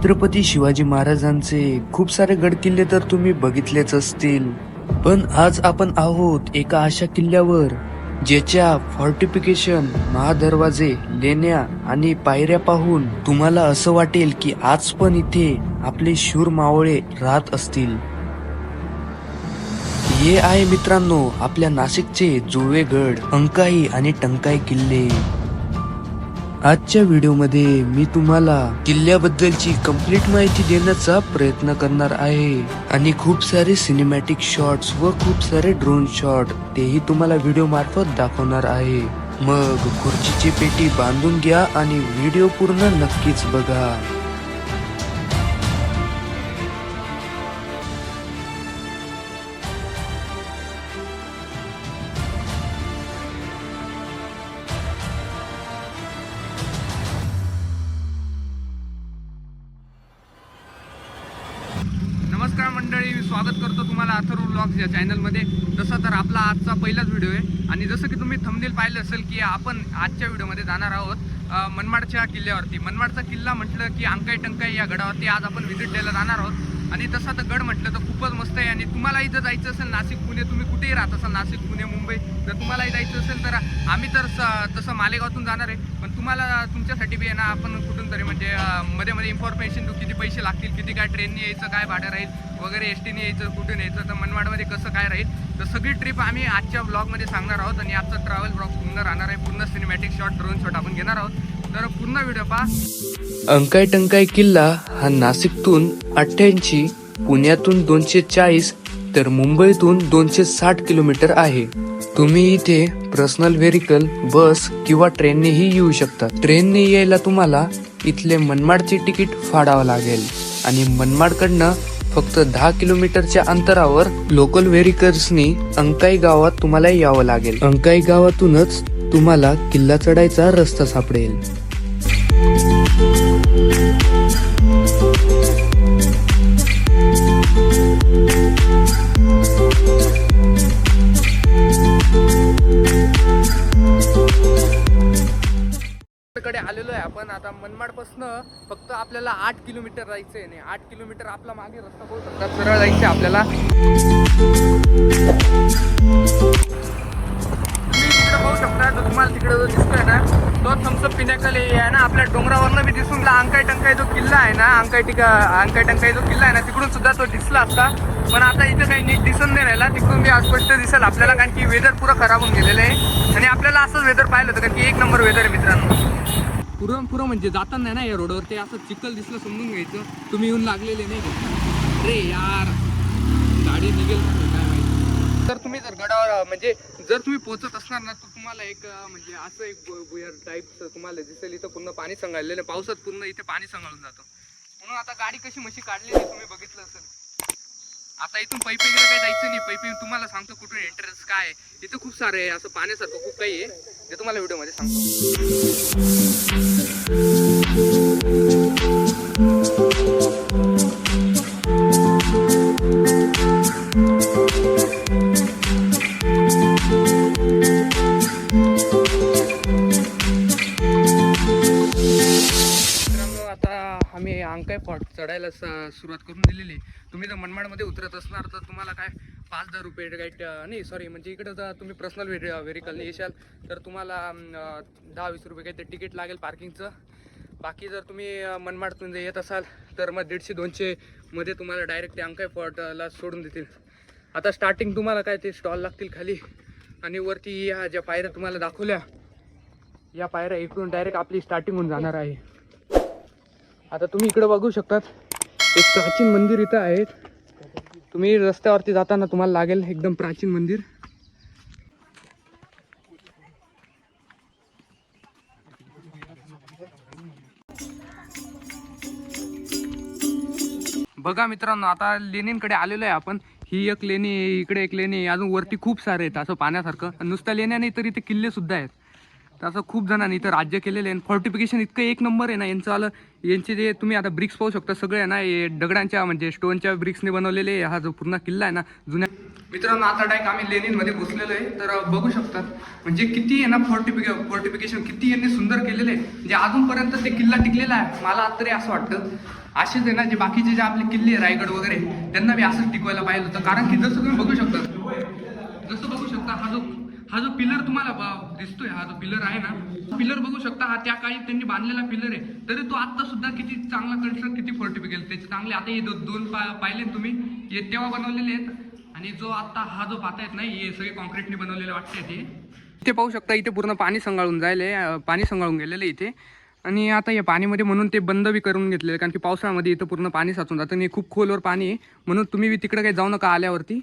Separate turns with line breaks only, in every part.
छत्रपती शिवाजी महाराजांचे खूप सारे गड किल्ले तर तुम्ही बघितलेच असतील. पण आज आपण आहोत एका अशा किल्ल्यावर ज्याच्या फॉर्टिफिकेशन महादरवाजे लेण्या आणि पायऱ्या पाहून तुम्हाला असं वाटेल की आज पण इथे आपले शूर मावळे राहत असतील. हे आहे मित्रांनो आपल्या नाशिकचे जुळवेगड अंकाई आणि टंकाई किल्ले. आजच्या व्हिडिओमध्ये मी तुम्हाला किल्ल्याबद्दलची कंप्लीट माहिती देण्याचा प्रयत्न करणार आहे. आणि खूप सारे सिनेमॅटिक शॉट्स व खूप सारे ड्रोन शॉट तेही तुम्हाला व्हिडिओ मार्फत दाखवणार आहे. मग खुर्चीची पेटी बांधून घ्या आणि व्हिडिओ पूर्ण नक्कीच बघा.
आणि जसं की तुम्ही थंबनेल पाहिलं असेल की आपण आजच्या व्हिडिओमध्ये जाणार आहोत मनमाडच्या किल्ल्यावरती. मनमाडचा किल्ला म्हटलं की अंकाई टंकाई या गडावरती आज आपण व्हिजिट द्यायला जाणार आहोत. आणि तसं तर गड म्हटलं तर खूपच मस्त आहे. आणि तुम्हाला इथं जायचं असेल नाशिक पुणे तुम्ही कुठेही राहत असाल नाशिक पुणे मुंबई जर तुम्हालाही जायचं असेल तर आम्ही तर स- तसं मालेगावातून जाणार आहे. पण तुम्हाला तुमच्यासाठी बी आहे ना आपण कुठं तरी म्हणजे मध्ये मध्ये इन्फॉर्मेशन तू किती पैसे लागतील किती काय ट्रेनने यायचं काय भाडं राहील वगैरे एस टीने यायचं कुठून यायचं तर मनमाडमध्ये कसं काय राहील तर सगळी ट्रिप आम्ही आजच्या ब्लॉगमध्ये सांगणार आहोत आणि आजचा ट्रॅव्हल ब्लॉग पूर्ण राहणार आहे. पूर्ण सिनेमॅटिक शॉट ड्रोन शॉट आपण घेणार आहोत. तर पूर्ण व्हिडिओ पहा.
अंकाई टंकाई किल्ला हा नाशिकतून अठ्ठ्याऐंशी पुण्यातून दोनशे चाळीस तर मुंबईतून दोनशे साठ किलोमीटर आहे. तुम्ही इथे पर्सनल व्हेरिकल बस किंवा ट्रेननेही येऊ शकता. ट्रेनने यायला तुम्हाला इथले मनमाडचे तिकीट फाडावं लागेल. आणि मनमाडकडनं फक्त दहा किलोमीटरच्या अंतरावर लोकल व्हेरिकल्सनी अंकाई गावात तुम्हाला यावं लागेल. अंकाई गावातूनच तुम्हाला किल्ला चढायचा रस्ता सापडेल.
आपण आता मनमाडपासनं फक्त आपल्याला आठ किलोमीटर जायचं आहे नाही आठ किलोमीटर आपला मागे रस्ता पाहू शकतात सरळ जायचं आपल्याला. तुम्ही पाहू शकता जो तुम्हाला तिकडे जो दिसतोय ना तो थम्सअप पिण्याकल आहे ना आपल्या डोंगरावरनं बी दिसून ला अंकाई टंकाई जो किल्ला आहे ना अंकाय टिका अंकाई टंकाई जो किल्ला आहे ना तिकडून सुद्धा तो दिसला असता पण आता इथं काही नीट दिसून नाही राहिला. तिकडून बी अस्पष्ट दिसेल आपल्याला कारण की वेदर पुरं खराब होऊन गेलेलं आहे. आणि आपल्याला असंच वेदर पाहिलं होतं कारण की एक नंबर वेदर आहे मित्रांनो. पुरं पुरं म्हणजे जाताना ना या रोडवर ते असं चिखल दिसलं समजून घ्यायचं. तुम्ही येऊन लागलेले नाही अरे यार! गाडी निघेल काय माहिती? तर तुम्ही जर गडावर म्हणजे जर तुम्ही पोहोचत असणार ना तर तुम्हाला एक म्हणजे असं एक बुयर टाईप तुम्हाला दिसेल. इथं पूर्ण पाणी सांगायलेलं पावसात पूर्ण इथे पाणी संघाळून जातं. म्हणून आता गाडी कशी मशी काढलेली तुम्ही बघितलं असेल. आता इथून पैपे गेलं काही जायचं नाही. पैपे तुम्हाला सांगतो कुठून एंट्रन्स काय आहे. इथं खूप सारे आहे असं पाण्यासारखं खूप काही आहे. ते तुम्हाला व्हिडिओमध्ये सांगतो. फॉर्ट सुरुवात करून दिलेली. आहे. तुम्ही जर मनमाडमध्ये उतरत असणार तर तुम्हाला काय पाच हजार रुपये काही नाही सॉरी म्हणजे इकडं जर तुम्ही पर्सनल व्हेरिकलने येशाल तर तुम्हाला दहा वीस रुपये काही ते तिकीट लागेल पार्किंगचं बाकी जर तुम्ही मनमाडतून जर येत असाल तर मग दीडशे दोनशेमध्ये तुम्हाला डायरेक्ट ते अंकाय फॉर्टला सोडून देतील. आता स्टार्टिंग तुम्हाला काय ते स्टॉल लागतील खाली आणि वरती या ज्या पायऱ्या तुम्हाला दाखवल्या या पायऱ्या इकडून डायरेक्ट आपली स्टार्टिंग होऊन जाणार आहे. आता तुम्ही इकडं बघू शकतात. एक प्राचीन मंदिर इथं आहे. तुम्ही रस्त्यावरती जाताना तुम्हाला लागेल एकदम प्राचीन मंदिर. बघा मित्रांनो आता लेणींकडे आलेलो आहे आपण. ही एक लेणी आहे, इकडे एक लेणी आहे, अजून वरती खूप सारे आहेत असं पाण्यासारखं. नुसत्या लेण्या नाही तर इथे किल्ले सुद्धा आहेत. तर असं खूप जणांनी इथं राज्य केलेलं आहे. फॉर्टिफिकेशन इतकं एक नंबर आहे ना यांचं आलं यांचे जे तुम्ही आता ब्रिक्स पाहू शकता सगळे आहे ना हे दगडांच्या म्हणजे स्टोनच्या ब्रिक्सने बनवलेले हा जो पूर्ण किल्ला आहे ना जुन्या मित्रांनो आता डायरेक्ट आम्ही लेनिनमध्ये घुसलेलो आहे. तर बघू शकतात म्हणजे किती आहे ना फॉर्टिफिके फॉर्टिफिकेशन किती यांनी सुंदर केलेले आहे. म्हणजे अजूनपर्यंत ते किल्ला टिकलेला आहे. मला तरी असं वाटतं. असेच आहे ना जे बाकीचे जे आपले किल्ले रायगड वगैरे त्यांना मी असंच टिकवायला पाहिजे होतं. कारण की जसं तुम्ही बघू शकता जसं बघू शकता हा जो हा जो पिलर तुम्हाला दिसतोय हा जो पिलर आहे ना पिलर बघू शकता हा त्या काळी त्यांनी बांधलेला पिलर आहे. तरी तो आता सुद्धा किती चांगला कन्स्ट्रक्ट किती फोर्टिफिकेल त्याचे चांगले आता हे दोन पा- पाहिले तुम्ही हे तेव्हा बनवलेले आहेत. आणि जो आता हा जो पाहतायत नाही हे सगळे कॉन्क्रीटने बनवलेले वाटते ते. इथे पाहू शकता इथे पूर्ण पाणी संगाळून जायले पाणी संगाळून गेलेलं आहे इथे. आणि आता या पाणीमध्ये म्हणून ते बंद बी करून घेतलेलं आहे कारण की पावसाळ्यामध्ये इथं पूर्ण पाणी साचून जातं आणि खूप खोलवर पाणी आहे. म्हणून तुम्ही तिकडे काही जाऊ नका आल्यावरती.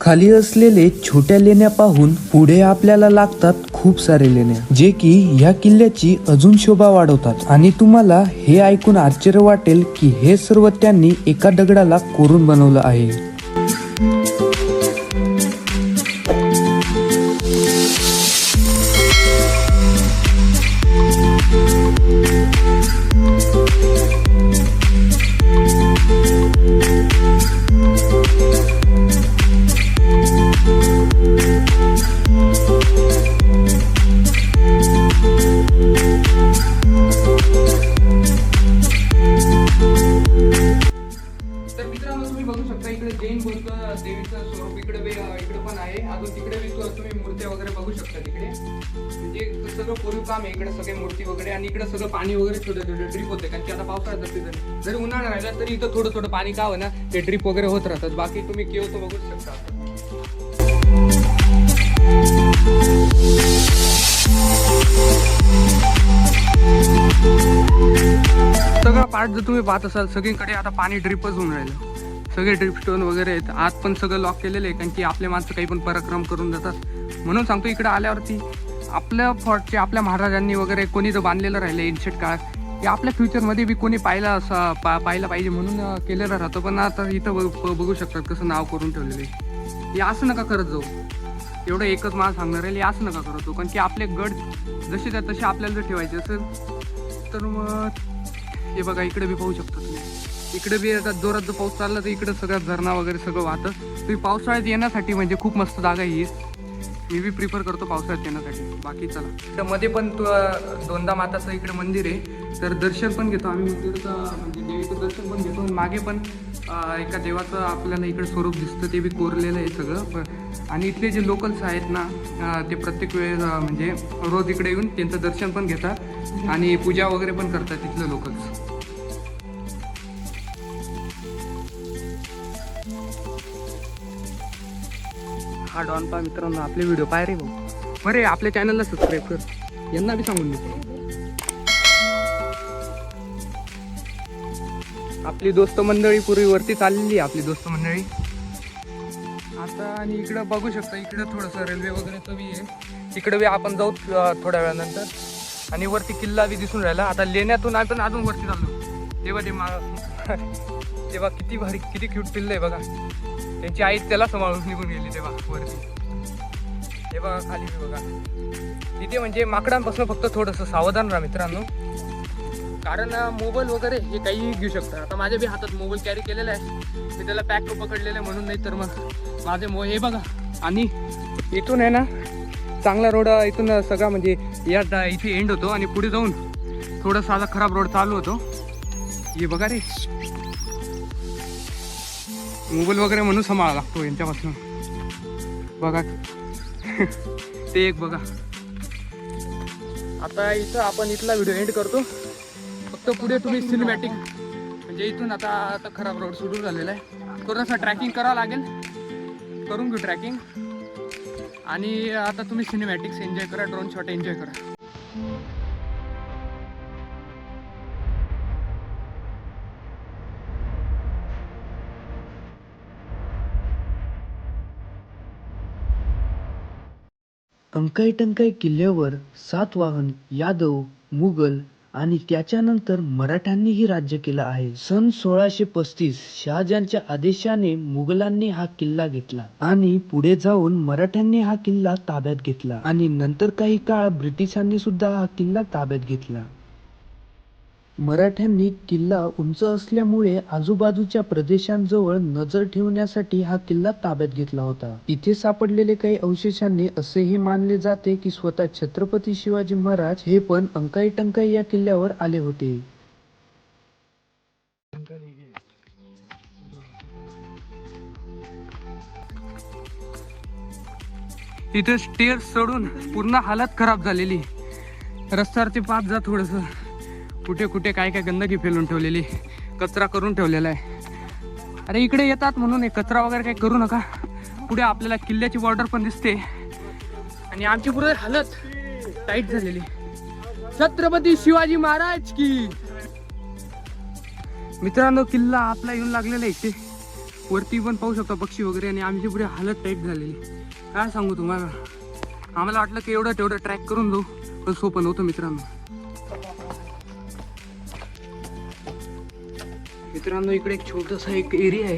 खाली असलेले छोट्या लेण्या पाहून पुढे आपल्याला लागतात खूप सारे लेण्या जे की ह्या किल्ल्याची अजून शोभा वाढवतात. आणि तुम्हाला हे ऐकून आश्चर्य वाटेल की हे सर्व त्यांनी एका दगडाला कोरून बनवलं आहे.
देवीचं स्वरूप इकडे इकडे पण आहे. अजून तिकडे बी तुम्ही मूर्त्या वगैरे बघू शकता तिकडे. म्हणजे सगळं कोरीव काम आहे. इकडे सगळे मूर्ती वगैरे आणि इकडे सगळं पाणी वगैरे छोटे छोटे ड्रिप होते. कारण की आता पावसाळ्यात सीझन जरी उन्हाळा राहिला तरी इथं थोडं थोडं पाणी का ना ते ड्रीप वगैरे होत राहतात. बाकी तुम्ही केव तो बघू शकता. सगळा पार्ट जर तुम्ही पाहत असाल सगळीकडे आता पाणी ड्रिपच होऊन राहिलं. सगळे ड्रिपस्टोन वगैरे आहेत. आत पण सगळं लॉक केलेलं आहे कारण की आपले माणसं काही पण पराक्रम करून जातात म्हणून सांगतो इकडे आल्यावरती आपल्या फॉर्टचे आपल्या महाराजांनी वगैरे कोणी जर बांधलेलं राहिलं एन्शेट काळात. की आपल्या फ्युचरमध्ये बी कोणी पाहिला असा पा पाहिला पाहिजे म्हणून केलेलं राहतं. पण आता इथं बघ- ब- बघू शकतात कसं नाव करून ठेवलेलं आहे. हे असं नका करत जाऊ. एवढं एकच मला सांगणार आहे असं नका करत जाऊ. कारण की आपले गड जसे त्या तसे आपल्याला जर ठेवायचे असेल तर मग हे बघा इकडे बी पाहू शकता तुम्ही. इकडे बी आता जोरात जर पाऊस चालला तर इकडं सगळं झरणा वगैरे सगळं वाहतं. तुम्ही पावसाळ्यात येण्यासाठी म्हणजे खूप मस्त जागा ही. आहे. मी बी प्रिफर करतो पावसाळ्यात येण्यासाठी. बाकी चला. तर मध्ये पण तू दोनदा माताचं इकडे मंदिर आहे. तर दर्शन पण घेतो आम्ही. मंदिरचं म्हणजे देवीचं दर्शन पण घेतो. मागे पण एका देवाचं आपल्याला इकडे स्वरूप दिसतं. ते बी कोरलेलं आहे सगळं. आणि इथले जे लोकल्स आहेत ना ते प्रत्येक वेळेस म्हणजे रोज इकडे येऊन त्यांचं दर्शन पण घेतात. आणि पूजा वगैरे पण करतात तिथले लोकल्स हा डॉन पा मित्रांनो आपले व्हिडिओ पाय रे भाऊ. बरे आपल्या चॅनलला सबस्क्राईब कर. यांना बी सांगून देतो. आपली दोस्त मंडळी पूर्वीवरती चाललेली आहे आपली दोस्त मंडळी. आता आणि इकडं बघू शकता इकडं थोडंसं रेल्वे वगैरेचं बी आहे. इकडं बी आपण जाऊ थोड्या वेळानंतर. आणि वरती किल्ला बी दिसून राहिला. आता लेण्यातून आपण अजून वरती चाललो. तेव्हा ते मा तेव्हा किती भारी किती क्यूट पिल्लं आहे बघा. त्यांची आई त्याला सांभाळून निघून गेली तेव्हा वरती. हे बघा खाली बघा. तिथे म्हणजे माकडांपासून फक्त थोडंसं सावधान राहा मित्रांनो. कारण मोबाईल वगैरे हे काहीही घेऊ शकतात आता माझ्या बी हातात मोबाईल कॅरी केलेला आहे. मी त्याला पॅक पकडलेलं आहे म्हणून नाही तर मग माझे मो हे बघा. आणि इथून आहे ना चांगला रोड इथून सगळा म्हणजे या इथे एंड होतो आणि पुढे जाऊन थोडं साधा खराब रोड चालू होतो. हे बघा रे. मोबाईल वगैरे म्हणून सांभाळा लागतो यांच्यापासून. बघा. ते एक बघा. आता इथं आपण इथला व्हिडिओ एंड करतो. फक्त पुढे तुम्ही सिनेमॅटिक म्हणजे इथून आता आता खराब रोड सुरू झालेला आहे. थोडंसं ट्रॅकिंग करावं लागेल. करून घेऊ ट्रॅकिंग आणि आता तुम्ही सिनेमॅटिक्स एन्जॉय करा ड्रोन शॉट एन्जॉय करा.
अंकाईटंकाई किल्ल्यावर सातवाहन यादव मुघल आणि त्याच्यानंतर मराठ्यांनीही राज्य केलं आहे. सन सोळाशे पस्तीस शहाजहानच्या आदेशाने मुघलांनी हा किल्ला घेतला आणि पुढे जाऊन मराठ्यांनी हा किल्ला ताब्यात घेतला आणि नंतर काही काळ ब्रिटिशांनी सुद्धा हा किल्ला ताब्यात घेतला. मराठ्यांनी किल्ला उंच असल्यामुळे आजूबाजूच्या प्रदेशांजवळ नजर ठेवण्यासाठी हा किल्ला ताब्यात घेतला होता. तिथे सापडलेले काही अवशेषांनी असेही मानले जाते की स्वतः छत्रपती शिवाजी महाराज हे पण अंकाई टंकाई या किल्ल्यावर आले होते.
इथे स्टेअर चढून पूर्ण हालत खराब झालेली रस्त्यावरती पाच जा थोडस. कुठे कुठे काय काय गंदगी फेलून ठेवलेली कचरा करून ठेवलेला आहे. अरे इकडे येतात म्हणून कचरा वगैरे काही करू नका. पुढे आपल्याला किल्ल्याची बॉर्डर पण दिसते. आणि आमची पुढे हालत टाईट झालेली. छत्रपती शिवाजी महाराज की! मित्रांनो किल्ला आपला येऊन लागलेला आहे इथे. वरती पण पाहू शकता पक्षी वगैरे आणि आमची पुढे हालत टाईट झालेली. काय सांगू तुम्हाला? आम्हाला वाटलं की एवढं तेवढं ट्रॅक करून जाऊ. पण सोपं नव्हतं मित्रांनो. मित्रांनो इकडे एक छोटासा एक एरिया आहे.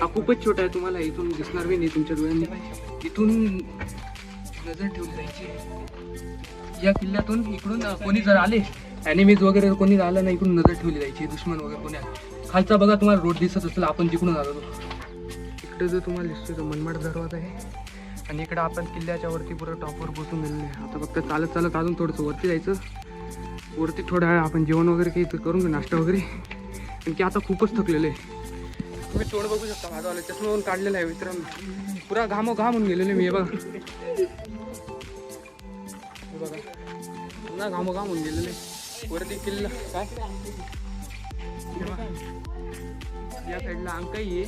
हा खूपच छोटा आहे तुम्हाला इथून दिसणार बी नाही तुमच्या डोळ्यांनी. इथून नजर ठेवली जायची या किल्ल्यातून इकडून कोणी जर आले अॅनिमीज वगैरे कोणी आलं नाही इकडून नजर ठेवली जायची दुश्मन वगैरे कोणी आले. खालचा बघा तुम्हाला रोड दिसत असेल आपण जिकडून आलो इकडे जो तुम्हाला दिसतोय तो मनमाड दरवाजा आहे. आणि इकडे आपण किल्ल्याच्या वरती पुरं टॉपवर बसून गेलेलो आहे. आता फक्त चालत चालत अजून थोडंसं वरती जायचं. वरती थोडा आपण जेवण वगैरे काही करून घेऊ नाश्ता वगैरे. कारण की आता खूपच थकलेलं आहे. तुम्ही तोंड बघू शकता माझा वाला चष्मा काढलेला आहे मित्रांनो पुरा घामो घाम होऊन गेलेले मी हे बघा. बघा. पुन्हा घामो घाम होऊन गेलेले. वरती किल्ला. काय? या साईडला अंकाई ये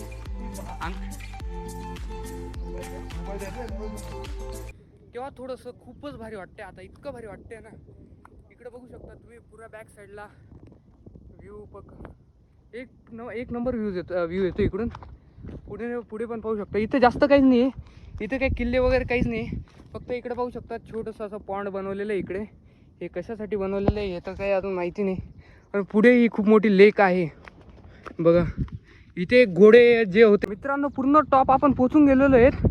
तेव्हा थोडंसं खूपच भारी वाटते आता इतकं भारी वाटते ना. इकडे बघू शकता तुम्ही पुरा बॅक साईडला व्ह्यू पक एक न एक नंबर व्ह्यूज येतो व्ह्यू येतो इकडून. पुढे पुढे पण पाहू शकता. इथे जास्त काहीच नाही आहे इथे काही किल्ले वगैरे काहीच नाही फक्त इकडे पाहू शकता छोटंसं असं पॉन्ड बनवलेलं आहे इकडे. हे कशासाठी बनवलेलं आहे हे तर काही अजून माहिती नाही. पण पुढे ही खूप मोठी लेक आहे. बघा. इथे घोडे जे होते मित्रांनो पूर्ण टॉप आपण पोचून गेलेलो आहेत.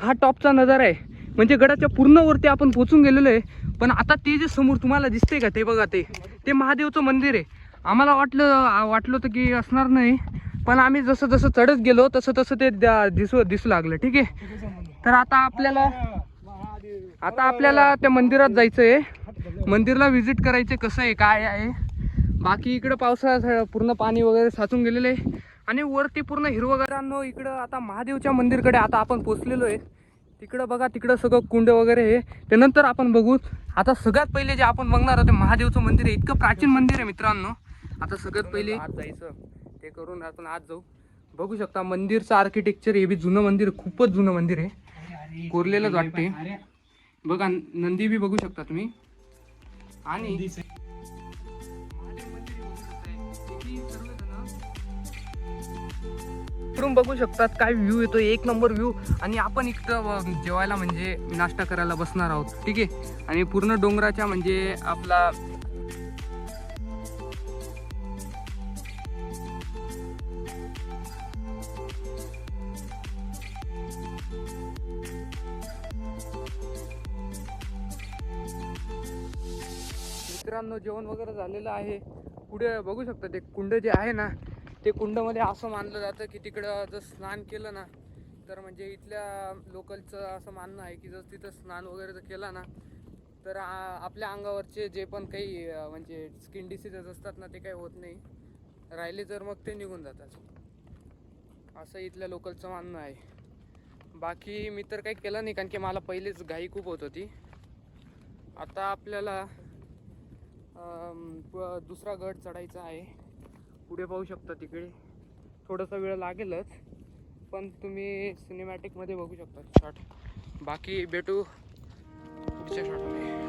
हा टॉपचा नजारा आहे. म्हणजे गडाच्या पूर्ण वरती आपण पोचून गेलेलो आहे. पण आता ते जे समोर तुम्हाला दिसते का ते बघा ते. ते महादेवचं मंदिर आहे. आम्हाला वाटलं वाटलं होतं की असणार नाही पण आम्ही जसं जसं चढत गेलो तसं तसं ते द्या- दिसू दिसू लागलं ठीक आहे? तर आता आपल्याला आता आपल्याला त्या मंदिरात जायचं आहे मंदिरला व्हिजिट करायचं कसं आहे काय आहे? बाकी इकडं पावसाळ्यात पूर्ण पाणी वगैरे साचून गेलेलं आहे. आणि वरती पूर्ण हिरवगारांनो इकडं आता महादेवच्या मंदिरकडे आता आपण पोचलेलो आहे. तिकडं बघा तिकडं सगळं कुंड वगैरे आहे. ते नंतर आपण बघू आता सगळ्यात पहिले जे आपण बघणार आहोत ते महादेवचं मंदिर आहे. इतकं प्राचीन मंदिर आहे मित्रांनो. आता सगळ्यात पहिले आज जायचं. ते करून आपण आज जाऊ. बघू शकता मंदिरचं आर्किटेक्चर हे बी जुनं मंदिर खूपच जुनं मंदिर आहे. कोरलेलंच वाटते. बघा नंदी बी बघू शकता तुम्ही. आणि इकडून बघू शकतात काय व्ह्यू येतो एक नंबर व्ह्यू आणि आपण इकडं जेवायला म्हणजे नाश्ता करायला बसणार आहोत. ठीक आहे? आणि पूर्ण डोंगराच्या म्हणजे आपला मित्रांनो जेवण वगैरे झालेलं आहे. पुढे बघू शकता ते कुंड जे आहे ना ते कुंडमध्ये असं मानलं जातं की तिकडं जर स्नान केलं ना तर म्हणजे इथल्या लोकलचं असं मानणं आहे की जर तिथं स्नान वगैरे जर केलं ना तर आपल्या अंगावरचे जे पण काही म्हणजे स्किन डिसीजेस असतात ना ते काही होत नाही. राहिले तर मग ते निघून जातात. असं इथल्या लोकलचं मानणं आहे. बाकी मी तर काही केलं नाही कारण की मला पहिलेच घाई खूप होत होती. आता आपल्याला दुसरा गड चढायचा आहे. पुढे पाहू शकता तिकडे. थोडासा वेळ लागेलच पण तुम्ही सिनेमॅटिकमध्ये बघू शकता. शॉट बाकी भेटू पुढच्या शॉटमध्ये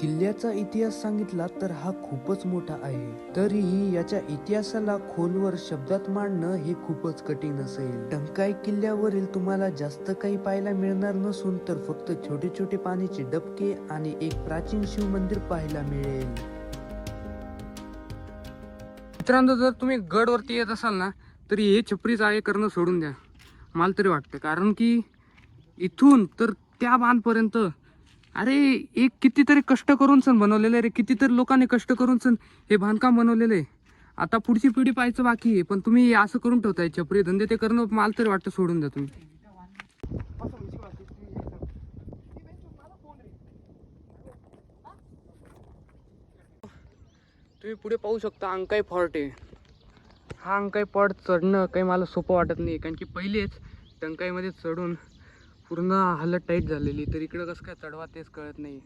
किल्ल्याचा इतिहास सांगितला तर हा खूपच मोठा आहे. तरीही याच्या इतिहासाला खोलवर शब्दात मांडणं हे खूपच कठीण असेल. टंकाई किल्ल्यावरील तुम्हाला जास्त काही पाहायला मिळणार नसून तर फक्त छोटे छोटे पाण्याचे डबके आणि एक प्राचीन शिव मंदिर पाहायला मिळेल.
मित्रांनो जर तुम्ही गडवरती येत असाल ना तरी हे छपरी जाळे करणं सोडून द्या. मला तरी वाटतं. कारण की इथून तर त्या बांधपर्यंत अरे एक कितीतरी कष्ट करून सण बनवलेलं आहे रे कितीतरी लोकांनी कष्ट करून सण हे बांधकाम बनवलेलं. आहे आता पुढची पिढी पाहायचं बाकी आहे पण तुम्ही असं करून ठेवताय छपरी धंदे ते करणं मला तरी वाटतं सोडून द्या तुम्ही. तुम्ही पुढे पाहू शकता अंकाई फॉर्ट आहे. हा अंकाई फॉर्ट चढणं काही मला सोपं वाटत नाही कारण की पहिलेच टंकाईमध्ये चढून पूर्ण हालत टाईट झालेली. तर इकडं कसं काय चढवा तेच कळत नाही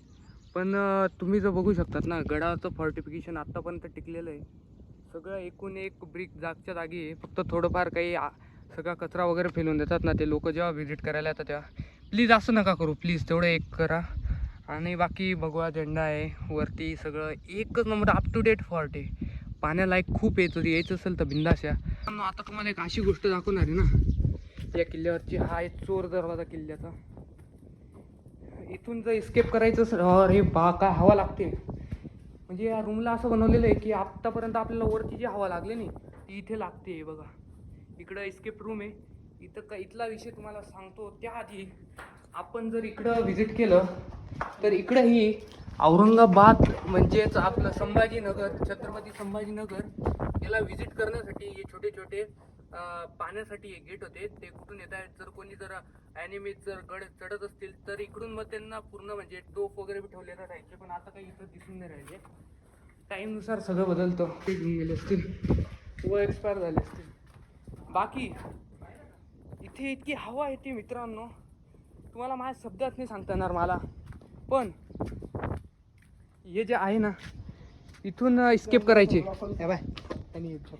पण तुम्ही जर बघू शकतात ना गडाचं फॉर्टिफिकेशन आत्तापर्यंत टिकलेलं आहे. सगळं एकूण एक ब्रिक जागच्या जागी आहे. फक्त थोडंफार काही सगळा कचरा वगैरे फेलून देतात ना ते लोक जेव्हा व्हिजिट करायला येतात तेव्हा. प्लीज असं नका करू. प्लीज तेवढं एक करा. आणि बाकी भगवा झेंडा आहे. वरती सगळं एकच number up to date fort आहे. पाण्यालायक खूप आहे. यायचं असेल तर बिंदास या. आता तुम्हाला एक अशी गोष्ट दाखवणार आहे ना. त्या किल्ल्यावरची. हा आहे चोर दरवाजा किल्ल्याचा. इथून जर इस्केप करायचं अरे बा काय हवा लागते. म्हणजे या रूमला असं बनवलेलं आहे की आत्तापर्यंत आपल्याला वरती जी हवा लागली नाही ती इथे लागते आहे बघा. इकडं इस्केप रूम आहे. इथं का इथला विषय तुम्हाला सांगतो. त्याआधी आपण जर इकडं व्हिजिट केलं तर इकडं ही औरंगाबाद म्हणजेच आपलं संभाजीनगर छत्रपती संभाजीनगर याला व्हिजिट करण्यासाठी हे छोटे छोटे पाण्यासाठी हे गेट होते. ते कुठून येत आहेत जर कोणी जर ॲनिमीज जर गड चढत असतील तर इकडून मग त्यांना पूर्ण म्हणजे टोप वगैरे बी ठेवलेलं राहायचे. पण आता काही इथं दिसून नाही राहिले. टाईमनुसार सगळं बदलतं. ते घेऊन गेले असतील. व एक्सपायर झाले असतील. बाकी इथे इतकी हवा येते मित्रांनो. तुम्हाला माझ्या शब्दात नाही सांगता येणार मला. पण हे जे आहे ना इथून स्केप करायचे. बाय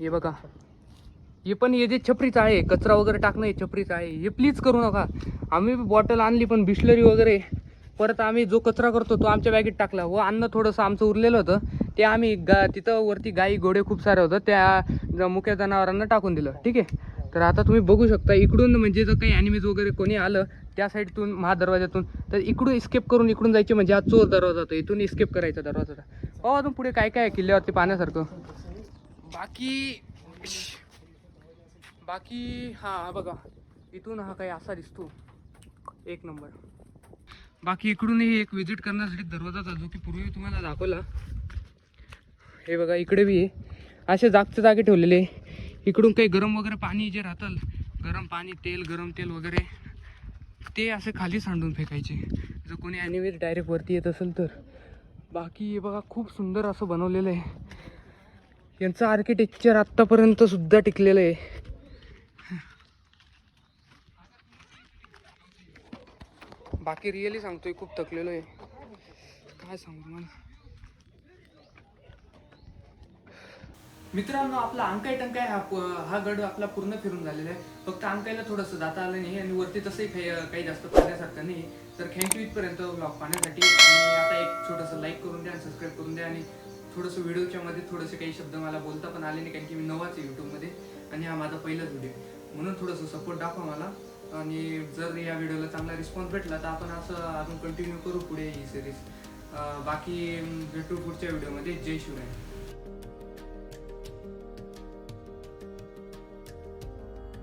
हे बघा. हे पण हे जे छपरीचं आहे कचरा वगैरे टाकणं हे छपरीचं आहे. हे प्लीज करू नका. आम्ही बॉटल आणली पण बिस्लरी वगैरे. परत आम्ही जो कचरा करतो तो आमच्या बॅगेत टाकला. व अन्न थोडंसं आमचं उरलेलं होतं. ते आम्ही गा तिथं वरती गाई घोडे खूप सारे होतं. त्या ज- मुक्या जनावरांना टाकून दिलं. ठीक आहे? तर आता तुम्ही बघू शकता इकडून म्हणजे जर काही ॲनिमीज वगैरे कोणी आलं त्या साईडतून महादरवाज्यातून तर इकडून इस्केप करून इकडून जायचे म्हणजे हा चोर दरवाजा होता. इथून इस्केप करायचा दरवाजा होता. अजून पुढे काय काय आहे किल्ल्यावरती पाहण्यासारखं. बाकी बाकी हा बघा. इथून हा काही असा दिसतो. एक नंबर. बाकी इकडूनही एक व्हिजिट करण्यासाठी दरवाजाचा जो की पूर्वी तुम्हाला दाखवला. हे बघा इकडे बी असे जागच्या जागे ठेवलेले. इकडून काही गरम वगैरे पाणी जे राहतं गरम पाणी तेल गरम तेल वगैरे ते असे खाली सांडून फेकायचे. जर कोणी ॲनिमेज डायरेक्ट वरती येत असेल तर. बाकी हे बघा खूप सुंदर असं बनवलेलं आहे. यांचं आर्किटेक्चर आत्तापर्यंत सुद्धा टिकलेलं आहे. बाकी रिअली सांगतोय खूप थकलेलो आहे. काय सांगू मला मित्रांनो आपला अंकाय टंकाय हा प- हा गड आपला पूर्ण फिरून झालेला आहे. फक्त अंकायला थोडंसं जाता आलं नाही आणि वरती तसंही काही काही जास्त पाहण्यासारखं नाही. तर थँक्यू इथपर्यंत ब्लॉग पाहण्यासाठी आणि आता एक छोटंसं लाईक करून द्या आणि सबस्क्राईब करून द्या आणि थोडंसं व्हिडिओच्या मध्ये थोडेसे काही शब्द मला बोलता पण आले नाही कारण की मी नवाच आहे यूट्यूबमध्ये आणि हा माझा पहिलाच व्हिडिओ म्हणून थोडंसं सपोर्ट दाखवा मला. आणि जर या व्हिडिओला चांगला रिस्पॉन्स भेटला तर आपण असं अजून कंटिन्यू करू पुढे ही सिरीज बाकी भेटू पुढच्या व्हिडिओमध्ये. जय शिवराय.